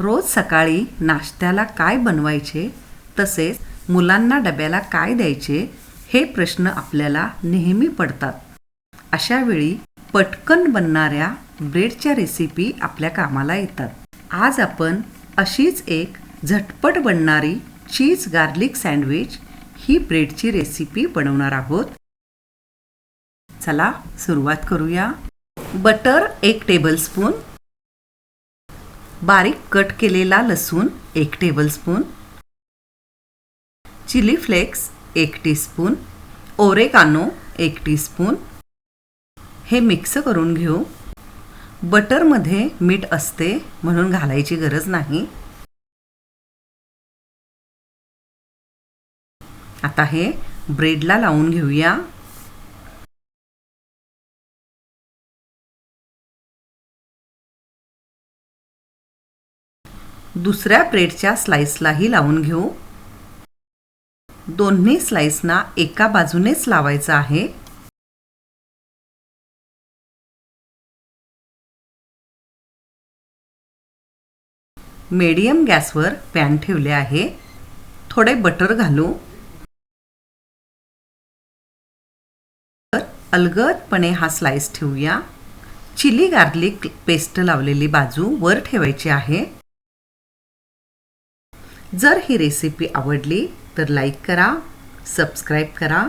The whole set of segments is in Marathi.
रोज सकाळी नाश्त्याला काय बनवायचे तसेच मुलांना डब्याला काय द्यायचे हे प्रश्न आपल्याला नेहमी पडतात. अशा वेळी पटकन बनणाऱ्या ब्रेडच्या रेसिपी आपल्या कामाला येतात. आज आपण अशीच एक झटपट बनणारी चीज गार्लिक सँडविच ही ब्रेडची रेसिपी बनवणार आहोत. चला सुरुवात करूया. बटर एक टेबलस्पून बारीक कट केलेला लसूण एक टेबलस्पून चिली फ्लेक्स एक टीस्पून ओरेकानो एक टीस्पून हे मिक्स करून घेऊ. बटरमध्ये मीठ असते म्हणून घालायची गरज नाही. आता हे ब्रेडला लावून घेऊया. दुसऱ्या ब्रेडच्या स्लाइसलाही लावून घेऊ. दोन्ही स्लाइसना एका बाजूनेच लावायचं आहे. मीडियम गॅसवर पॅन ठेवले आहे. थोडे बटर घालू. अलगदपणे हा स्लाइस ठेवूया. चिली गार्लिक पेस्ट लावलेली बाजू वर ठेवायची आहे. जर ही रेसिपी आवडली तर लाईक करा सबस्क्राईब करा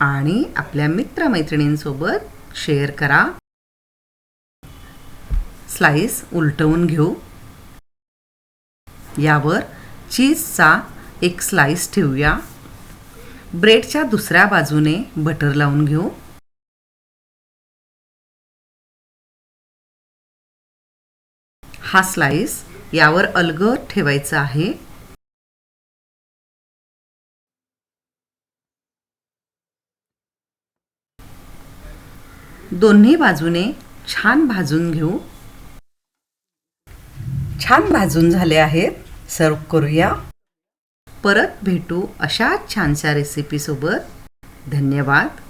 आणि आपल्या मित्रमैत्रिणींसोबत शेअर करा. स्लाइस उलटवून घेऊ. यावर चीजचा एक स्लाइस ठेवूया. ब्रेडच्या दुसऱ्या बाजूने बटर लावून घेऊ. हा स्लाइस यावर अलगद ठेवायचा आहे. दोन्ही बाजूने छान भाजून घेऊ. छान भाजून झाले आहेत. सर्व करूया. परत भेटू अशाच छानशा रेसिपीसोबत धन्यवाद.